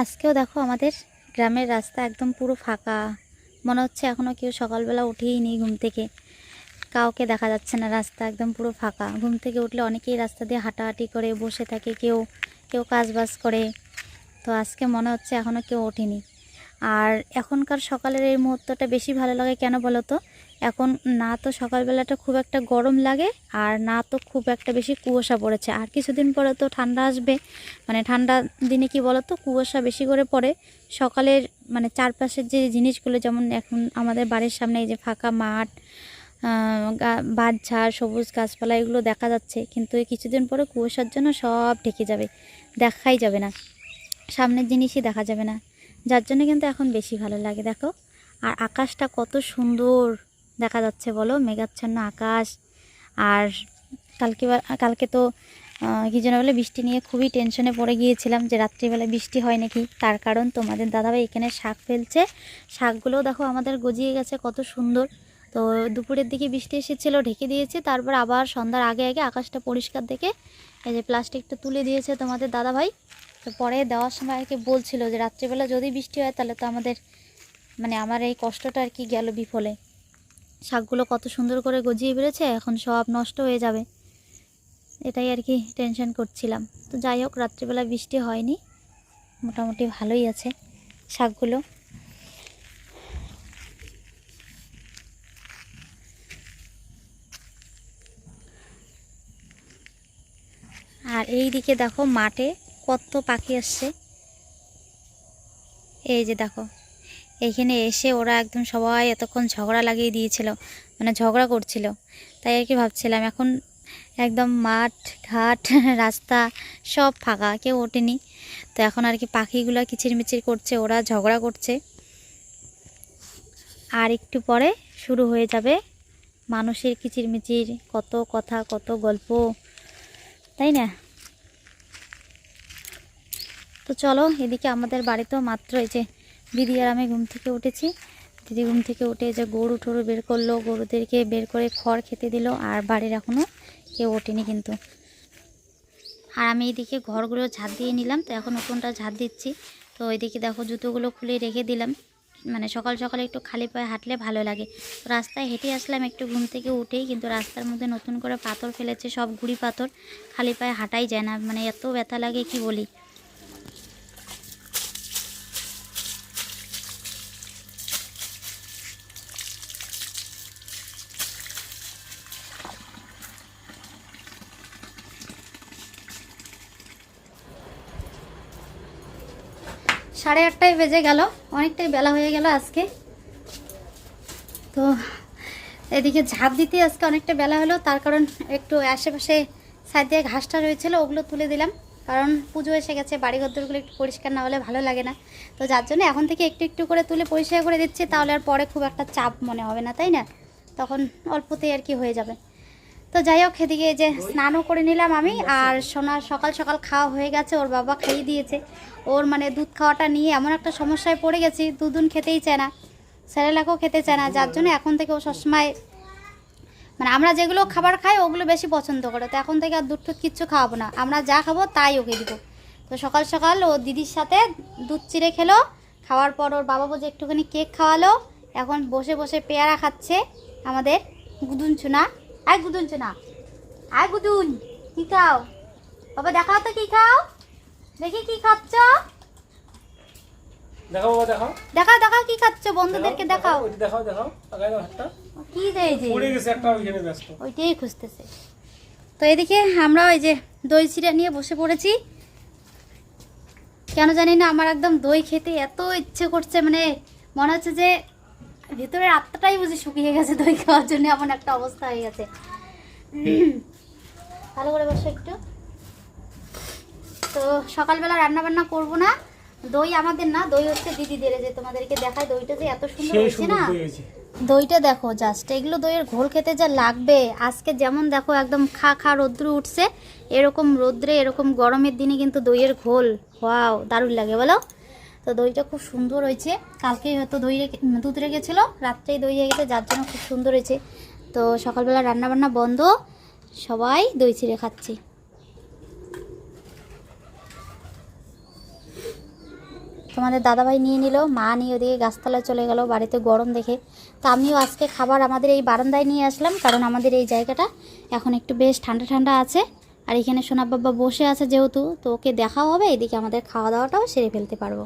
আজকেও দেখো আমাদের গ্রামের রাস্তা একদম পুরো ফাঁকা। মনে হচ্ছে এখনও কেউ সকালবেলা উঠেই নি ঘুম থেকে। কাউকে দেখা যাচ্ছে না, রাস্তা একদম পুরো ফাঁকা। ঘুম থেকে উঠলে অনেকেই রাস্তা দিয়ে হাঁটাহাঁটি করে, বসে থাকে কেউ কেউ কাজবাজ করে। তো আজকে মনে হচ্ছে এখনও কেউ ওঠেনি। আর এখনকার সকালের এই মুহূর্তটা বেশি ভালো লাগে কেন বলো তো এখন না তো সকালবেলাটা খুব একটা গরম লাগে আর না তো খুব একটা বেশি কুয়াশা পড়েছে। আর কিছুদিন পরে তো ঠান্ডা আসবে। মানে ঠান্ডা দিনে কি বলো তো কুয়াশা বেশি করে পড়ে। সকালের মানে চারপাশের যে জিনিসগুলো যেমন এখন আমাদের বাড়ির সামনে এই যে ফাঁকা মাঠ বাঁধঝাড় সবুজ গাছপালা এগুলো দেখা যাচ্ছে। কিন্তু এই কিছুদিন পরে কুয়াশার জন্য সব ঢেকে যাবে। দেখাই যাবে না। সামনের জিনিসই দেখা যাবে না। যার জন্য কিন্তু এখন বেশি ভালো লাগে, দেখো। আর আকাশটা কত সুন্দর দেখা যাচ্ছে, বলো। মেঘাচ্ছন্ন আকাশ। আর কালকে কালকে তো কি যেন বলে, বৃষ্টি নিয়ে খুবই টেনশনে পড়ে গিয়েছিলাম যে রাত্রিবেলা বৃষ্টি হয় নাকি। তার কারণ তোমাদের দাদাভাই এখানে শাক ফেলছে। শাকগুলোও দেখো আমাদের গজিয়ে গেছে, কত সুন্দর। তো দুপুরের দিকে বৃষ্টি এসেছিল, ঢেকে দিয়েছে। তারপর আবার সন্ধ্যার আগে আগে আকাশটা পরিষ্কার দেখে এই যে প্লাস্টিকটা তুলে দিয়েছে তোমাদের দাদাভাই। তো পরে দেওয়ার সময় আর কি বলছিল যে রাত্রিবেলা যদি বৃষ্টি হয় তাহলে তো আমাদের মানে আমার এই কষ্টটা আর কি গেল বিফলে। শাকগুলো কত সুন্দর করে গজিয়ে বেড়েছে, এখন সব নষ্ট হয়ে যাবে। এটাই আর কি টেনশন করছিলাম। তো যাই হোক, রাত্রিবেলা বৃষ্টি হয়নি, মোটামুটি ভালোই আছে শাকগুলো। আর এই দিকে দেখো মাঠে কত পাখি আসছে। এই যে দেখো এইখানে এসে ওরা একদম সবাই এতক্ষণ ঝগড়া লাগিয়ে দিয়েছিল মানে ঝগড়া করছিল। তাই আর কি ভাবছিলাম, এখন একদম মাঠ, ঘাট, রাস্তা সব ফাঁকা, কেউ ওঠেনি। তো এখন আর কি পাখিগুলো কিচিরমিচির করছে, ওরা ঝগড়া করছে। আর একটু পরে শুরু হয়ে যাবে মানুষের কিচিরমিচির, কত কথা, কত গল্প। তাই না? তো চলো, এদিকে আমাদের বাড়িতেও মাত্র এই যে দিদি আর আমি ঘুম থেকে উঠেছি। দিদি ঘুম থেকে উঠে যে গরু টরু বের করল, গরুদেরকে বের করে খড় খেতে দিল, আর বাড়ির এখনও কেউ ওঠেনি কিন্তু। আর আমি এদিকে ঘরগুলো ঝাড় দিয়ে নিলাম, তো এখন উঠোনটা ঝাড় দিচ্ছি। তো এদিকে দেখো জুতোগুলো খুলে রেখে দিলাম। মানে সকাল সকালে একটু খালি পায়ে হাঁটলে ভালো লাগে। তো রাস্তায় হেঁটে আসলাম একটু ঘুম থেকে উঠেই, কিন্তু রাস্তার মধ্যে নতুন করে পাথর ফেলেছে, সব গুড়ি পাথর। খালি পায়ে হাঁটাই যায় না মানে এত ব্যথা লাগে, কি বলি? সাড়ে আটটায় বেজে গেল। অনেকটাই বেলা হয়ে গেল আজকে। তো এদিকে ঝাঁপ দিতে আজকে অনেকটা বেলা হলো, তার কারণ একটু আশেপাশে সাইড দিয়ে ঘাসটা রয়েছিল, ওগুলো তুলে দিলাম। কারণ পুজো এসে গেছে বাড়ি ঘরদোরগুলো একটু পরিষ্কার না হলে ভালো লাগে না। তো যার জন্য এখন থেকে একটু একটু করে তুলে পরিষ্কার করে দিচ্ছি, তাহলে আর পরে খুব একটা চাপ মনে হবে না, তাই না? তখন অল্পতেই আর কি হয়ে যাবে। তো যাই হোক, এদিকে যে স্নানও করে নিলাম আমি, আর সোনার সকাল সকাল খাওয়া হয়ে গেছে, ওর বাবা খাইয়ে দিয়েছে। ওর মানে দুধ খাওয়াটা নিয়ে এমন একটা সমস্যায় পড়ে গেছি দুধুন খেতেই চায় না, স্যারেলাকও খেতে চায় না, যার জন্য এখন থেকে ও সবসময় মানে আমরা যেগুলো খাবার খাই, ওগুলো বেশি পছন্দ করে, তো এখন থেকে আর দুধ টুধ কিচ্ছু খাওয়াবো না, আমরা যা খাব তাই ওকে দিব। তো সকাল সকাল ও দিদির সাথে দুধ চিড়ে খেলো, খাওয়ার পর ওর বাবা বুঝে একটুখানি কেক খাওয়ালো, এখন বসে বসে পেয়ারা খাচ্ছে আমাদের গুদুন চুনা আয় গুদুন চুনা। আয় গুদুন কি খাও? বাবা দেখাও তো কি খাও? দেখি কি খাচ্ছ? দেখাও বাবা দেখাও। দেখাও দেখাও কি খাচ্ছ? বন্ধুদেরকে দেখাও দেখাও। দেখাও আগাই দাও হাতটা। কি দেয় যে? পড়ে গেছে একটা ওইখানে ব্যস্ত। ওইটাই খুঁজতেছে। তো এদিকে আমরা ওই যে দই চিড়া নিয়ে বসে পড়েছি। কেন জানি না আমার একদম দই খেতে এত ইচ্ছে করছে মানে মনে হচ্ছে যে ভেতরের আত্মাটাই বুঝি শুকিয়ে গেছে দই খাওয়ার জন্য এমন একটা অবস্থা হয়ে গেছে। ভালো করে বসো একটু। তো সকালবেলা রান্না বান্না করব না দই আমাদের না দই হচ্ছে দিদিদের যে তোমাদেরকে দেখায় দইটা যে এত সুন্দর হয়েছে না? দইটা দেখো জাস্ট এগুলো দইয়ের ঘোল খেতে যা লাগবে আজকে যেমন দেখো একদম খা খা রৌদ্র উঠছে এরকম রৌদ্রে এরকম গরমের দিনে কিন্তু দইয়ের ঘোল ওয়াও দারুণ লাগে বলো? তো দইটা খুব সুন্দর হয়েছে। কালকেই হয়তো দই রেখে দুধ রেখেছিল, রাত্রেই দই হয়ে গেছে, যার জন্য খুব সুন্দর হয়েছে। তো সকালবেলা রান্নাবান্না বন্ধ, সবাই দই চিড়ে খাচ্ছি। তোমাদের দাদাভাই নিয়ে নিল, মা নিয়ে ওদিকে গাছতলায় চলে গেল, বাড়িতে গরম দেখে। তো আমিও আজকে খাবার আমাদের এই বারান্দায় নিয়ে আসলাম, কারণ আমাদের এই জায়গাটা এখন একটু বেশ ঠান্ডা ঠান্ডা আছে। আর এখানে সোনা বাবা বসে আছে যেহেতু, তো ওকে দেখাও হবে, এদিকে আমাদের খাওয়া দাওয়াটাও সেরে ফেলতে পারব।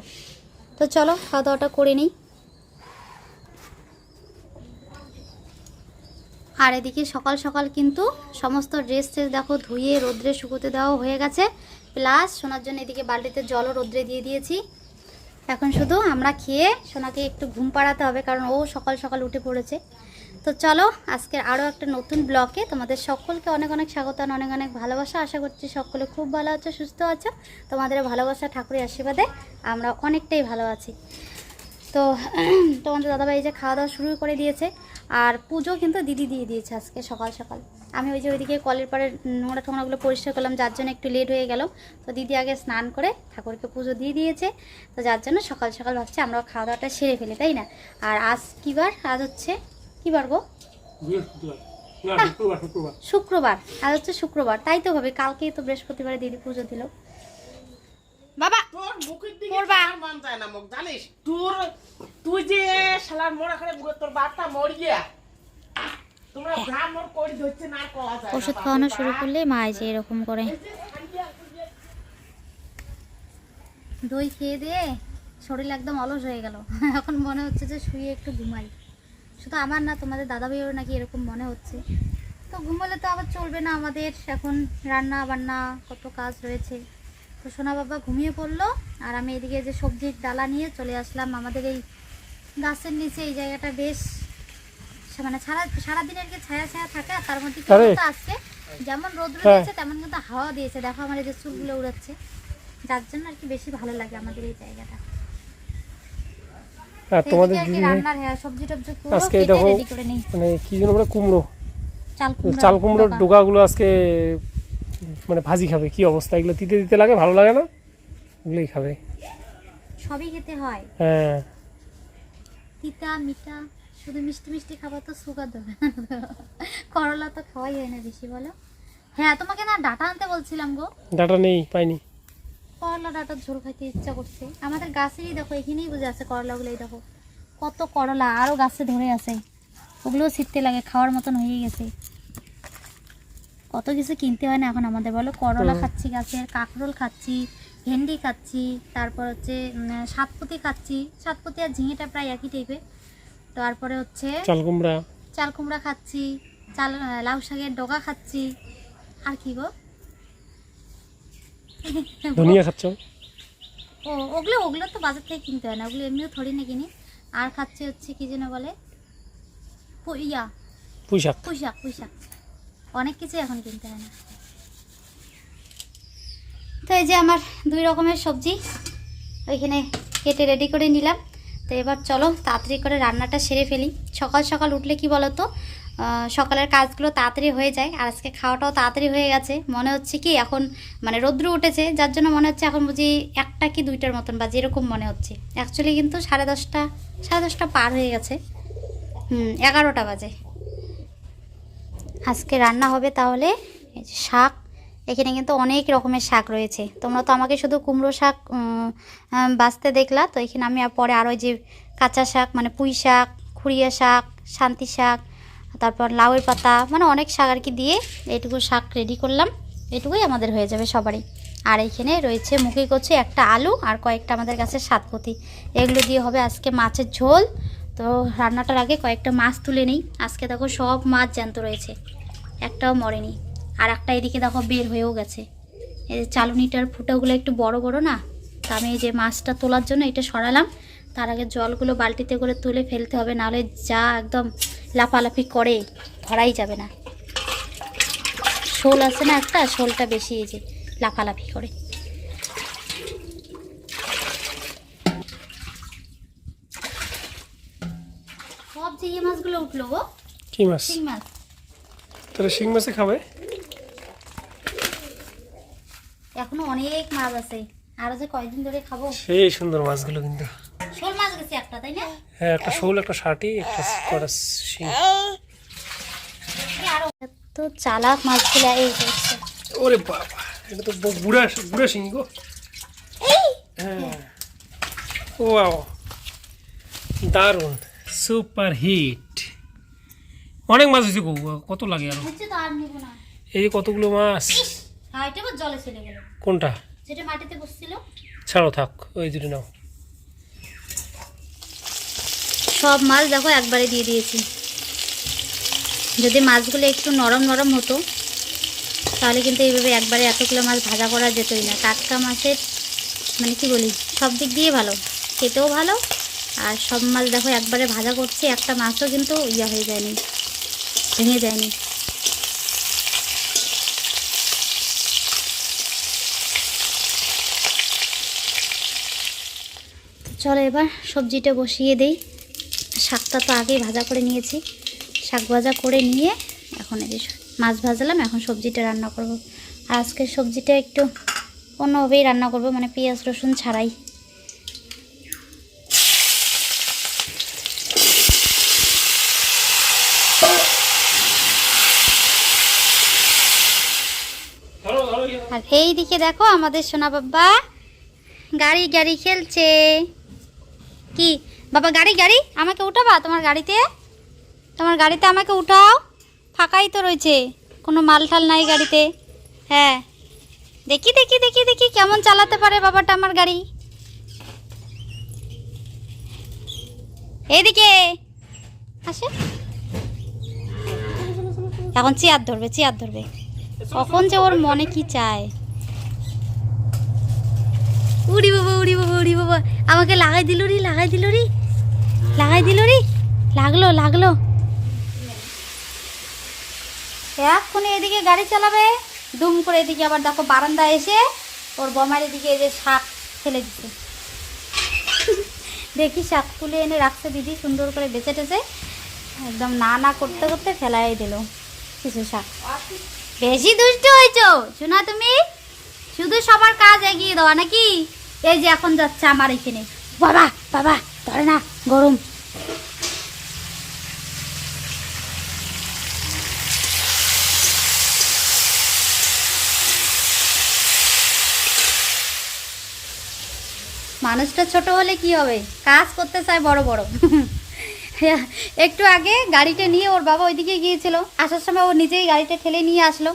তো চলো খাওয়া দাওয়াটা করে নিই। আর এদিকে সকাল সকাল কিন্তু সমস্ত ড্রেস ট্রেস দেখো ধুয়ে, রোদ্রে শুকোতে দেওয়া হয়ে গেছে। প্লাস সোনার জন্য এদিকে বালতিতে জলও রোদ্রে দিয়ে দিয়েছি। এখন শুধু আমরা খেয়ে সোনাকে একটু ঘুম পাড়াতে হবে, কারণ ও সকাল সকাল উঠে পড়েছে। তো চলো, আজকের আরও একটা নতুন ব্লকে তোমাদের সকলকে অনেক অনেক স্বাগত অনেক অনেক ভালোবাসা। আশা করছি সকলে খুব ভালো আছো, সুস্থ আছো। তোমাদের ভালোবাসা, ঠাকুরের আশীর্বাদে আমরা অনেকটাই ভালো আছি। তো, তোমাদের দাদাভাই যে খাওয়া দাওয়া শুরু করে দিয়েছে আর পুজো কিন্তু দিদি দিয়ে দিয়েছে আজকে সকাল সকাল। আমি ওই যে ওইদিকে কলের পাড়ে নোংরা টোংরাগুলো পরিষ্কার করলাম, যার জন্য একটু লেট হয়ে গেল। তো দিদি আগে স্নান করে ঠাকুরকে পুজো দিয়ে দিয়েছে। তো যার জন্য সকাল সকাল ভাবছি আমরাও খাওয়া দাওয়াটা সেরে ফেলি, তাই না? আর আজ কী বার? আজ হচ্ছে কী বার গো শুক্রবার শুক্রবার। শুক্রবার। আজ হচ্ছে শুক্রবার। তাই তো হবে কালকেই তো বৃহস্পতিবারে দিদি পুজো দিল। বাবা! তোর মুখের দিকে মান যায় না মুখ জানিস? তোর তুই যে শালার করে তোর বাপটা মর তোমরা যা মোর করি ধরছে না আর যায় ওষুধ খাওয়ানো শুরু করলে মা এই যে এরকম করে। দই খেয়ে দিয়ে শরীর একদম অলস হয়ে গেল। এখন মনে হচ্ছে যে শুয়ে একটু ঘুমাই। শুধু আমার না তোমাদের দাদা ভাইয়েরও নাকি এরকম মনে হচ্ছে। তো ঘুমালে তো আবার চলবে না আমাদের। এখন রান্না বান্না কত কাজ রয়েছে। তো সোনা বাবা ঘুমিয়ে পড়ল আর আমি এদিকে যে সবজির ডালা নিয়ে চলে আসলাম। আমাদের এই গাছের নিচে এই জায়গাটা বেশ মানে সারা সারাদিন আর কি ছায়া ছায়া থাকে আর তার মধ্যে কি আরে। বলতো আজকে যেমন রোদ হ্যাঁ। দিয়েছে তেমন কিন্তু হাওয়া দিয়েছে। দেখো আমার এই যে চুলগুলো উড়াচ্ছে। যার জন্য আর কি বেশি ভালো লাগে আমাদের এই জায়গাটা। আর তোমাদের হ্যাঁ, আজকে দেখো মানে কি যেন বলে কুমড়ো। চাল চাল কুমড়োর। ডোকাগুলো আজকে মানে ভাজি খাবে কি অবস্থা? এগুলো দিতে দিতে লাগে ভালো লাগে না? এগুলোই খাবে। সবই খেতে হয়। হ্যাঁ। তিতা মিঠা শুধু মিষ্টি মিষ্টি খাবার তো সুগার দেবে করলা তো খাওয়াই হয় না বেশি বলো? হ্যাঁ তোমাকে না ডাটা আনতে বলছিলাম গো। ডাটা নেই পাইনি। করলা ডাটার ঝোল খাইতে ইচ্ছা করছে। আমাদের গাছেরই দেখো এখানেই বুঝে আছে করলাগুলো এই দেখো। কত করলা আরও গাছে ধরে আছে। ওগুলোও ছিটতে লাগে খাওয়ার মতন হয়ে গেছে। কত কিছু কিনতে হয় না এখন আমাদের বলো? করলা খাচ্ছি গাছের কাঁকরোল খাচ্ছি ভেন্ডি খাচ্ছি তারপর হচ্ছে সাতপতি খাচ্ছি। সাতপতি আর ঝিঙেটা প্রায় একই টাইপের তারপরে হচ্ছে চাল কুমড়া। চাল কুমড়া খাচ্ছি চাল লাউ শাকের ডগা খাচ্ছি। আর কি গো? ধনিয়া খাচ্ছ? ও ওগুলো ওগুলো তো বাজার থেকে কিনতে হয় না ওগুলো এমনিও থরি না কিনি। আর খাচ্ছে হচ্ছে কি যেন বলে? ইয়া। পুঁই শাক পুঁইশাক পুঁইশাক। অনেক কিছু এখন কিনতে হয় না। তো এই যে আমার দুই রকমের সবজি ওইখানে কেটে রেডি করে নিলাম। তো এবার চলো তাড়াতাড়ি করে রান্নাটা সেরে ফেলি। সকাল সকাল উঠলে কি বলো তো আহ, সকালের কাজগুলো তাড়াতাড়ি হয়ে যায় আর আজকে খাওয়াটাও তাড়াতাড়ি হয়ে গেছে। মনে হচ্ছে কি এখন মানে রৌদ্র উঠেছে, যার জন্য মনে হচ্ছে এখন বুঝি একটা কি দুইটার মতন বা যেরকম মনে হচ্ছে। অ্যাকচুয়ালি কিন্তু সাড়ে দশটা সাড়ে দশটা পার হয়ে গেছে। হুম, এগারোটা বাজে। আজকে রান্না হবে তাহলে শাক। এখানে কিন্তু অনেক রকমের শাক রয়েছে। তোমরা তো আমাকে শুধু কুমড়ো শাক বাছতে দেখলা, তো এখানে আমি আর পরে আরও যে কাঁচা শাক মানে পুঁই শাক, খুঁড়িয়া শাক, শান্তি শাক তারপর লাউয়ের পাতা মানে অনেক শাক আর কি দিয়ে এইটুকু শাক রেডি করলাম। এটুকুই আমাদের হয়ে যাবে সবারই। আর এইখানে রয়েছে মুখি কচু, একটা আলু আর কয়েকটা আমাদের কাছে সাতপতি এগুলো দিয়ে হবে আজকে মাছের ঝোল। তো রান্নাটার আগে কয়েকটা মাছ তুলে নিই। আজকে দেখো সব মাছ জ্যান্ত রয়েছে। একটাও মরেনি। আর একটা এদিকে দেখো বের হয়েও গেছে। এই চালুনিটার ফুটাগুলো একটু বড় বড় না? তা আমি যে মাছটা তোলার জন্য এটা সরালাম। তার আগে জলগুলো বালতিতে করে তুলে ফেলতে হবে। নাহলে যা একদম লাফালাফি করে ধরাই যাবে না। শোল আছে না একটা শোলটা বেশি এই যে লাফালাফি করে। সব যে মাছগুলো উঠল গো কি মাছ? শিং মাছ। তাহলে শিং মাছে খাবে? এখনও অনেক মাছ আছে আরও যে কয়দিন ধরে খাব। সেই সুন্দর মাছগুলো কিন্তু। শোল মাছ গেছে একটা তাই না? হ্যাঁ একটা শোল একটা ষাটি একটা কটা শিং। এত চালাক মাছগুলো এই হচ্ছে। ওরে বাবা এটা তো বুড়া বুড়া শিং গো। হ্যাঁ। ওয়াও দারুণ সুপার হিট। অনেক মাছ হয়েছে কত লাগে আরও। এই যে কতগুলো মাছ? হ্যাঁ কোনটা? যেটা মাটিতে বসছিল। ছাড়ো থাক ওই দুটো নাও। সব মাছ দেখো একবারে দিয়ে দিয়েছি। যদি মাছগুলো একটু নরম নরম হতো, তাহলে কিন্তু এইভাবে একবারে এতগুলো মাছ ভাজা করা যেতই না। টাটকা মাছের মানে কি বলি, সব দিক দিয়ে ভালো, খেতেও ভালো, আর সব মাছ দেখো একবারে ভাজা করছি, একটা মাছও কিন্তু ইয়া হয়ে যায়নি, ভেঙে যায়নি। চলো এবার সবজিটা বসিয়ে দেই। শাকটা তো আগেই ভাজা করে নিয়েছি। শাক ভাজা করে নিয়ে এখন এই যে মাছ ভাজলাম, এখন সবজিটা রান্না করব। আজকে সবজিটা একটু অন্যভাবেই রান্না করব মানে পেঁয়াজ রসুন ছাড়াই। আর এই দিকে দেখো আমাদের সোনা বাবা গাড়ি গাড়ি খেলছে। কি? বাবা, গাড়ি গাড়ি, আমাকে উঠাবা তোমার গাড়িতে? তোমার গাড়িতে আমাকে উঠাও। ফাঁকাই তো রয়েছে, কোনো মাল ঠাল নাই গাড়িতে। হ্যাঁ। দেখি দেখি দেখি দেখি কেমন চালাতে পারে বাবাটা আমার গাড়ি। এদিকে আসে। এখন চেয়ার ধরবে চেয়ার ধরবে। কখন যে ওর মনে কি চায়। উড়ি বাবা উড়ি বাবা উড়ি বাবা। আমাকে লাগাই দিল রি, লাগাই দিল রি। লাগাই দিল রে। লাগল লাগল। এক্ষুনি এদিকে গাড়ি চালাবে। দুম করে এদিকে আবার দেখো বারান্দা এসে ওর বমার এদিকে এই যে শাক ফেলে দিচ্ছে দেখি শাক তুলে এনে রাখছে দিদি, সুন্দর করে বেঁচে টেছে। একদম না না করতে করতে ফেলাই দিল। কিছু শাক। বেশি দুষ্ট হয়েছো, শোনা তুমি? শুধু সবার কাজ এগিয়ে দেওয়া নাকি? এই যে এখন যাচ্ছে আমার এখানে। বাবা বাবা। ধরে না, গরম। মানুষটা ছোট হলে কি হবে? কাজ করতে চায় বড় বড়। একটু আগে গাড়িটা নিয়ে ওর বাবা ওইদিকে গিয়েছিল। আসার সময় ও নিজেই গাড়িটা ঠেলে নিয়ে আসলো।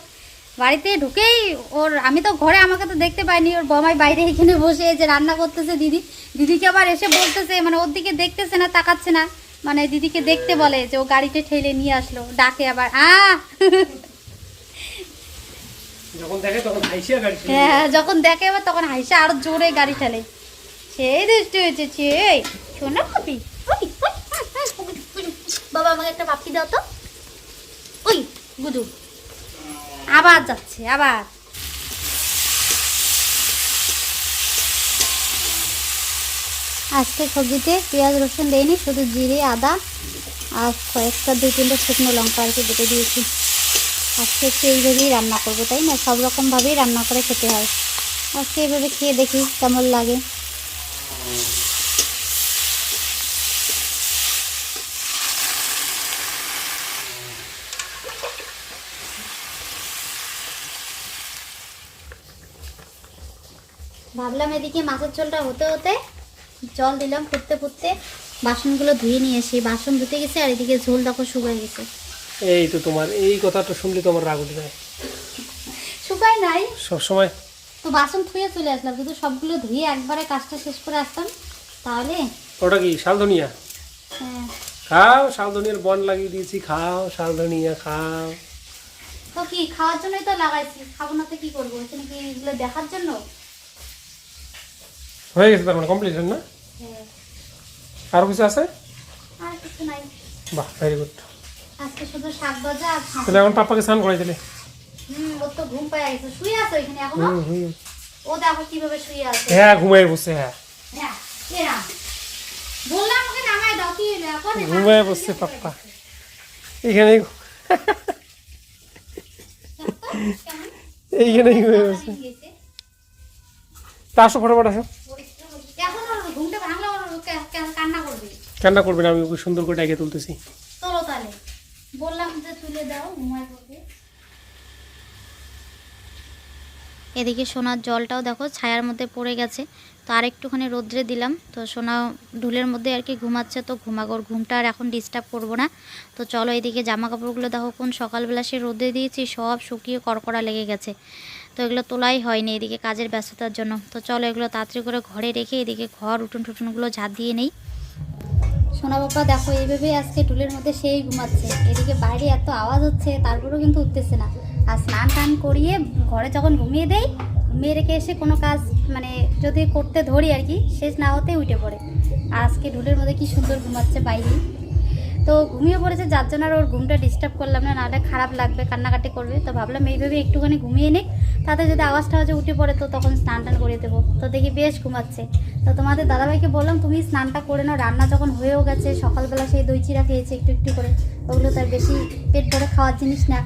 বাড়িতে ঢুকেই ওর আমি তো ঘরে আমাকে তো দেখতে পাইনি ওর বমাই বাইরে এখানে বসে যে রান্না করতেছে দিদি দিদিকে আবার এসে বলতেছে মানে ওর দিকে দেখতেছে না তাকাচ্ছে না মানে দিদিকে দেখতে বলে যে ও গাড়িটা ঠেলে নিয়ে আসলো ডাকে আবার আ যখন দেখে। হ্যাঁ যখন এবার তখন হাইসা আরও জোরে গাড়ি ঠেলে সেই দুষ্ট হয়েছে সেই শোনা গুদু। বাবা আমাকে একটা পাপি দাও তো ওই গুদু আবার যাচ্ছে, আবার। আজকে সবজিতে পেঁয়াজ, রসুন দেয়নি শুধু জিরে, আদা আর কয়েকটা দুই তিনটে শুকনো লঙ্কা আর কি বেটে দিয়েছি। আজকে একটু এইভাবেই রান্না করব, তাই না? সব রকমভাবেই রান্না করে খেতে হয়। আজকে এইভাবে খেয়ে দেখি কেমন লাগে। ভাবলাম এদিকে মাছের ঝোলটা হতে হতে জল দিলাম ফুটতে ফুটতে বাসনগুলো ধুয়ে নিয়ে এসি বাসন ধুতে গেছে আর এদিকে ঝোল দেখো শুকিয়ে গেছে। এই তো তোমার এই কথাটা শুনলে তো আমার রাগ উঠে যায়। শুকায় নাই। সবসময়? তো বাসন ধুয়ে চলে আসলাম কিন্তু সবগুলো ধুয়ে একবারে কাজটা শেষ করে আসতাম তাহলে? ওটা কি শালধনিয়া? হ্যাঁ, খাও শালধনিয়ার বন লাগিয়ে দিয়েছি খাও শালধনিয়া খাও। তো কি খাওয়ার জন্যই তো লাগাইছি খাব না তো কি করব? এখানে কি এগুলো দেখার জন্য? হয়ে গেছে তার মানে কমপ্লিট না? হ্যাঁ, আরও কিছু আছে? আর কিছু বাহ ভেরি গুড আর তাহলে এখন পাপাকে স্নান করাই দিলে। হ্যাঁ ঘুমাই হ্যাঁ। হ্যাঁ, ঘুমাই বসছে পাপ্পা। এইখানে ঘুমাই তা আসো ফটোফট আসো এখন ওর ঘুমটা ভাঙলে ওর কে- কে- কান্না করবে কান্না করবে আমি ওকে সুন্দর করে ডাকে তুলতেছি। চলো তাহলে। বললাম যে তুলে দাও এদিকে সোনার জলটাও দেখো ছায়ার মধ্যে পড়ে গেছে। তো আর একটুখানি রোদ্রে দিলাম। তো সোনা ঢুলের মধ্যে আর কি ঘুমাচ্ছে তো ঘুমাগর ঘুমটা আর এখন ডিস্টার্ব করব না। তো চলো এদিকে জামা কাপড়গুলো দেখো কোন সকালবেলা সে রোদে দিয়েছি সব শুকিয়ে কড়কড়া লেগে গেছে। তো এগুলো তোলাই হয়নি এদিকে কাজের ব্যস্ততার জন্য। তো চলো এগুলো তাড়াতাড়ি করে ঘরে রেখে এদিকে ঘর উঠুন টুটুনগুলো ঝাঁট দিয়ে নেই। সোনা দেখো, এইভাবেই আজকে টুলের মধ্যে সেই ঘুমাচ্ছে। এদিকে বাইরে এত আওয়াজ হচ্ছে, তারপরেও কিন্তু উঠতেছে না। আর স্নান টান করিয়ে ঘরে যখন ঘুমিয়ে দেই, ঘুমিয়ে রেখে এসে কোনো কাজ মানে যদি করতে ধরি আর কি, শেষ না হতেই উঠে পড়ে। আর আজকে ঢুলের মধ্যে কি সুন্দর ঘুমাচ্ছে বাইরেই তো ঘুমিয়ে পড়েছে যার জন্য আর ওর ঘুমটা ডিস্টার্ব করলাম না নাহলে খারাপ লাগবে কান্নাকাটি করবে। তো ভাবলাম এইভাবে একটুখানি ঘুমিয়ে নিক তাতে যদি আওয়াজটা হচ্ছে উঠে পড়ে তো তখন স্নান টান করিয়ে দেবো। তো দেখি বেশ ঘুমাচ্ছে। তো তোমাদের দাদাভাইকে বললাম তুমি স্নানটা করে নাও রান্না যখন হয়েও গেছে সকালবেলা সেই দই চিরা খেয়েছে একটু একটু করে। ওগুলো তার বেশি পেট ভরে খাওয়ার জিনিস না।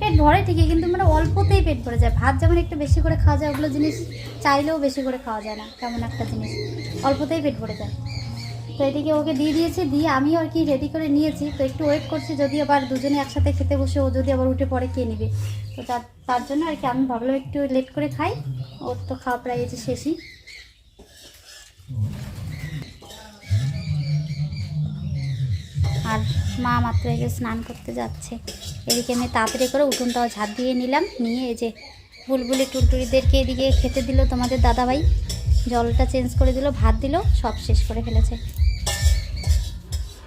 পেট ভরে ঠিকই কিন্তু মানে অল্পতেই পেট ভরে যায়। ভাত যেমন একটু বেশি করে খাওয়া যায় ওগুলো জিনিস চাইলেও বেশি করে খাওয়া যায় না কেমন একটা জিনিস। অল্পতেই পেট ভরে যায়। তো এদিকে ওকে দিয়ে দিয়েছি, দিয়ে আমিও আর কি রেডি করে নিয়েছি। তো একটু ওয়েট করছি যদি আবার দুজনে একসাথে খেতে বসে, ও যদি আবার উঠে পড়ে কে নেবে। তো তার জন্য আর কি আমি ভাবলাম একটু লেট করে খাই। ওর তো খাওয়া প্রায় এসে শেষই। আর মা মাত্র এগে স্নান করতে যাচ্ছে। এদিকে আমি তাড়াতাড়ি করে উঠোনটাও ঝাঁট দিয়ে নিলাম, নিয়ে এই যে বুলবুলি টুলটুলিদেরকে এদিকে খেতে দিল তোমাদের দাদাভাই। জলটা চেঞ্জ করে দিল, ভাত দিল, সব শেষ করে ফেলেছে।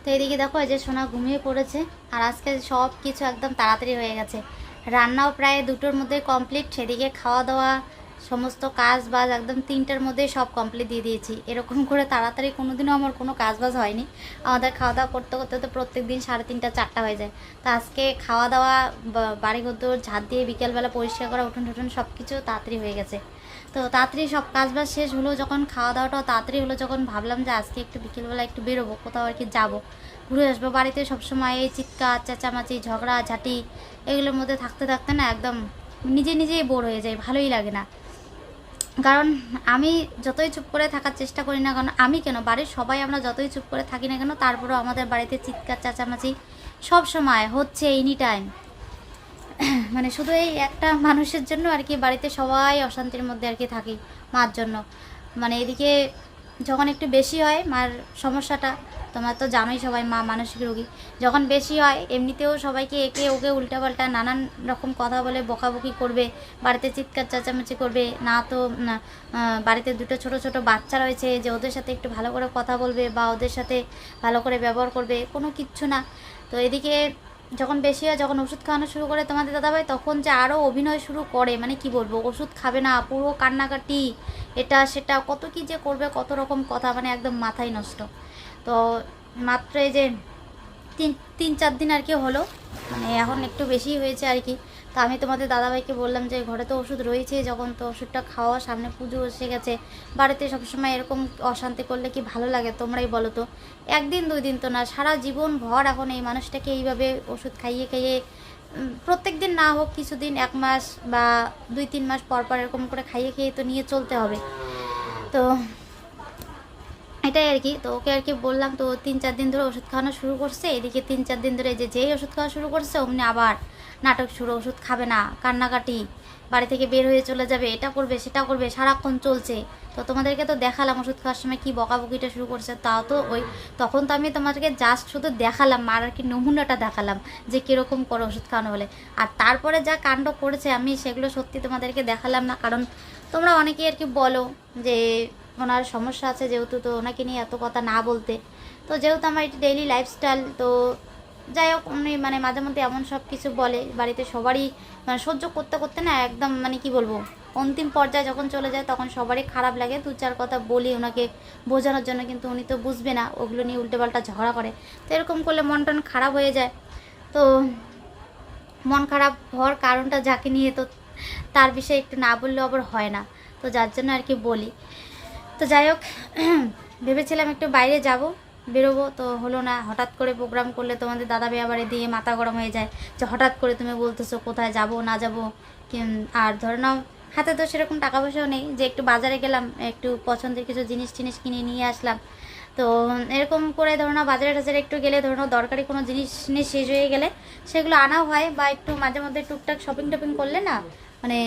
তো এদিকে দেখো, এই যে সোনা ঘুমিয়ে পড়েছে আর আজকে সব কিছু একদম তাড়াতাড়ি হয়ে গেছে। রান্নাও প্রায় দুটোর মধ্যে কমপ্লিট সেদিকে খাওয়া দাওয়া সমস্ত কাজ বাজ একদম তিনটের মধ্যে সব কমপ্লিট দিয়ে দিয়েছি। এরকম করে তাড়াতাড়ি কোনোদিনও আমার কোনো কাজ বাজ হয়নি। আমাদের খাওয়া দাওয়া করতে করতে তো প্রত্যেক দিন সাড়ে তিনটা, চারটা হয়ে যায়। তো আজকে খাওয়া দাওয়া বা- বাড়ি ঘর ঝাঁট দিয়ে বিকেলবেলা পরিষ্কার করা উঠোন টুটুন সব কিছু তাড়াতাড়ি হয়ে গেছে। তো তাড়াতাড়ি সব কাজ বাজ শেষ হলো, যখন খাওয়া দাওয়াটাও তাড়াতাড়ি হলো, যখন ভাবলাম যে আজকে একটু বিকেলবেলা একটু বেরোবো, কোথাও আর কি যাব। ঘুরে আসব, বাড়িতে সবসময় এই চিৎকার, চেঁচামাচি, ঝগড়া, ঝাঁটি, এগুলোর মধ্যে থাকতে থাকতে না একদম নিজে নিজেই বোর হয়ে যায় ভালোই লাগে না। কারণ আমি যতই চুপ করে থাকার চেষ্টা করি না কেন, আমি কেন, বাড়ির সবাই আমরা যতই চুপ করে থাকি না কেন, তারপরেও আমাদের বাড়িতে চিৎকার, চেঁচামাচি সব সময় হচ্ছে এনি টাইম। মানে শুধু এই একটা মানুষের জন্য আর কি বাড়িতে সবাই অশান্তির মধ্যে আর কি থাকি মার জন্য। মানে এদিকে যখন একটু বেশি হয়, মার সমস্যাটা, তোমার তো জানোই সবাই মা মানসিক রোগী। যখন বেশি হয়, এমনিতেও সবাইকে একে ওকে উল্টাপাল্টা নানান রকম কথা বলে, বকাবকি করবে, বাড়িতে চিৎকার চেঁচামেচি করবে, না তো বাড়িতে দুটো ছোট ছোট বাচ্চা রয়েছে যে ওদের সাথে একটু ভালো করে কথা বলবে বা ওদের সাথে ভালো করে ব্যবহার করবে, কোনো কিচ্ছু না। তো এদিকে যখন বেশি হয়, যখন ওষুধ খাওয়ানো শুরু করে তোমাদের দাদাভাই, তখন যে আরও অভিনয় শুরু করে। মানে কি বলব, ওষুধ খাবে না, পুরো কান্নাকাটি, এটা সেটা, কত কি যে করবে, কত রকম কথা মানে একদম মাথায় নষ্ট। তো মাত্র এই যে তিন তিন, চার দিন আর কি হলো মানে এখন একটু বেশি হয়েছে আর কি। তো আমি তোমাদের দাদাভাইকে বললাম যে ঘরে তো ওষুধ রয়েছে যখন তো ওষুধটা খাওয়া, সামনে পুজো এসে গেছে। বাড়িতে সবসময় এরকম অশান্তি করলে কি ভালো লাগে তোমরাই বলো তো? একদিন দুই দিন তো না, সারা জীবন ভর এখন এই মানুষটাকে এইভাবে ওষুধ খাইয়ে খাইয়ে প্রত্যেক দিন না হোক কিছুদিন, এক মাস বা দুই, তিন মাস পর পর এরকম করে খাইয়ে খেয়ে তো নিয়ে চলতে হবে। তো এটাই আর কি। তো ওকে আর কি বললাম, তো তিন, চার দিন ধরে ওষুধ খাওয়ানো শুরু করছে। এদিকে তিন, চার দিন ধরে যে যেই ওষুধ খাওয়া শুরু করছে, অমনি আবার নাটক শুরু, ওষুধ খাবে না, কান্নাকাটি, বাড়ি থেকে বের হয়ে চলে যাবে, এটা করবে, সেটা করবে, সারাক্ষণ চলছে। তো তোমাদেরকে তো দেখালাম ওষুধ খাওয়ার সময় কী বকাবকিটা শুরু করছে, তাও তো ওই, তখন তো আমি তোমাদেরকে জাস্ট শুধু দেখালাম, আর আর কি নমুনাটা দেখালাম, যে কীরকম করে ওষুধ খাওয়ানো বলে। আর তারপরে যা কাণ্ড করেছে, আমি সেগুলো সত্যি তোমাদেরকে দেখালাম না, কারণ তোমরা অনেকেই আর কি বলো যে ওনার সমস্যা আছে যেহেতু তো ওনাকে নিয়ে এত কথা না বলতে। তো যেহেতু আমার এটি ডেইলি লাইফস্টাইল তো যাই হোক, উনি মানে মাঝে মধ্যে এমন সব কিছু বলে, বাড়িতে সবারই মানে সহ্য করতে করতে না একদম মানে কি বলব, অন্তিম পর্যায়ে যখন চলে যায় তখন সবারই খারাপ লাগে। দু চার কথা বলি ওনাকে বোঝানোর জন্য, কিন্তু উনি তো বুঝবে না, ওগুলো নিয়ে উল্টোপাল্টা ঝগড়া করে। তো এরকম করলে মন টন খারাপ হয়ে যায়। তো মন খারাপ হওয়ার কারণটা যাকে নিয়ে তো তার বিষয়ে একটু না বললেও আবার হয় না। তো যার জন্য আর কি বলি। তো যাই হোক, ভেবেছিলাম একটু বাইরে যাব। বেরোবো, তো হলো না। হঠাৎ করে প্রোগ্রাম করলে তোমাদের দাদা বাড়ি দিয়ে মাথা গরম হয়ে যায়। যে হঠাৎ করে তুমি বলতেছো, কোথায় যাব, না যাব? আর ধরে নাও, হাতে তো সেরকম টাকা পয়সাও নেই। যে একটু বাজারে গেলাম, একটু পছন্দের কিছু জিনিস টিনিস কিনে নিয়ে আসলাম। তো এরকম করে ধরো না বাজারে টাজারে একটু গেলে, ধরো দরকারি কোনো জিনিস নিয়ে শেষ হয়ে গেলে সেগুলো আনা হয় বা একটু মাঝে মধ্যে টুকটাক শপিং টপিং করলে না মানে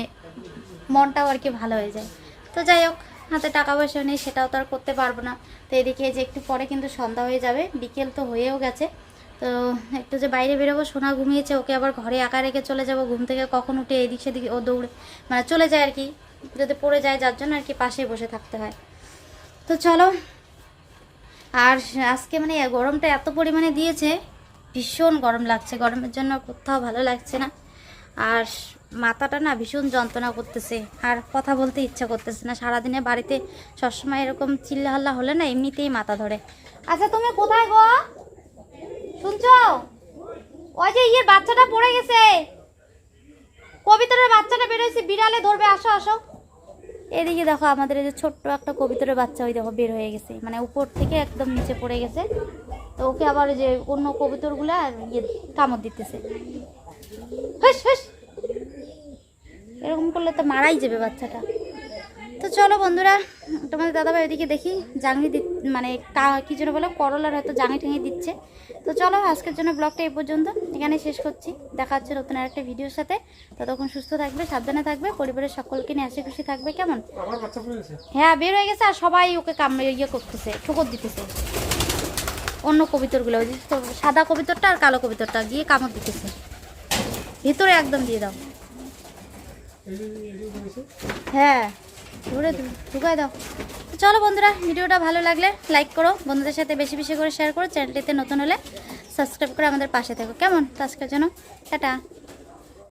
মনটাও আর কি ভালো হয়ে যায়। তো যাই হোক হাতে টাকা পয়সা নেই, সেটাও তো আর করতে পারব না। তো এদিকে যে একটু পরে কিন্তু সন্ধ্যা হয়ে যাবে, বিকেল তো হয়েও গেছে। তো একটু যে বাইরে বেরোবো, সোনা ঘুমিয়েছে, ওকে আবার ঘরে একা রেখে চলে যাব, ঘুম থেকে কখন উঠে এদিক সেদিকে ও দৌড়ে মানে চলে যায় আর কি। যদি পড়ে যায়, যার জন্য আর কি পাশে বসে থাকতে হয়। তো চলো, আর আজকে মানে গরমটা এত পরিমাণে দিয়েছে, ভীষণ গরম লাগছে। গরমের জন্য কোথাও ভালো লাগছে না। আর মাথাটা না ভীষণ যন্ত্রণা করতেছে। আর কথা বলতে ইচ্ছা করতেছে না। সারাদিনে বাড়িতে সবসময় এরকম চিল্লা হাল্লা হলে না এমনিতেই মাথা ধরে। আচ্ছা তুমি কোথায় গো? শুনছো? ওই যে ইয়ে বাচ্চাটা পড়ে গেছে। কবিতরের বাচ্চাটা বেরোয়েছে বিড়ালে ধরবে। আসো আসো। এদিকে দেখো, আমাদের এই যে ছোট্ট একটা কবিতরের বাচ্চা ওই দেখো বের হয়ে গেছে। মানে উপর থেকে একদম নিচে পড়ে গেছে। তো ওকে আবার যে অন্য কবিতরগুলো ইয়ে কামড় দিতেছে। হুস হুস এরকম করলে তো মারাই যাবে বাচ্চাটা। তো চলো বন্ধুরা তোমাদের দাদাভাই ওইদিকে দেখি জাংলি দি মানে কা- যেন বলো করলার হয়তো জাঙি টেঙে দিচ্ছে। তো চলো আজকের জন্য ব্লগটা এই পর্যন্ত। এখানে শেষ করছি। দেখা হচ্ছে নতুন আরেকটা ভিডিওর সাথে। ততক্ষণ সুস্থ থাকবে সাবধানে থাকবে পরিবারের সকলকে নিয়ে হাসি খুশি থাকবে কেমন? হ্যাঁ বের হয়ে গেছে আর সবাই ওকে কামড়ে ইয়ে করতেছে ঠোকর দিতেছে। অন্য কবিতরগুলো সাদা কবিতরটা আর কালো কবিতরটা গিয়ে কামড় দিতেছে। ভিতরে একদম দিয়ে দাও এই যে এই যে পড়েছে। হ্যাঁ ঘুরে ঢুকাই দাও। চলো বন্ধুরা, ভিডিওটা ভালো লাগলে লাইক করো। বন্ধুদের সাথে বেশি বেশি করে শেয়ার করো। চ্যানেলটিতে নতুন হলে সাবস্ক্রাইব করে আমাদের পাশে থেকো। কেমন? তো আজকের জন্য, টাটা।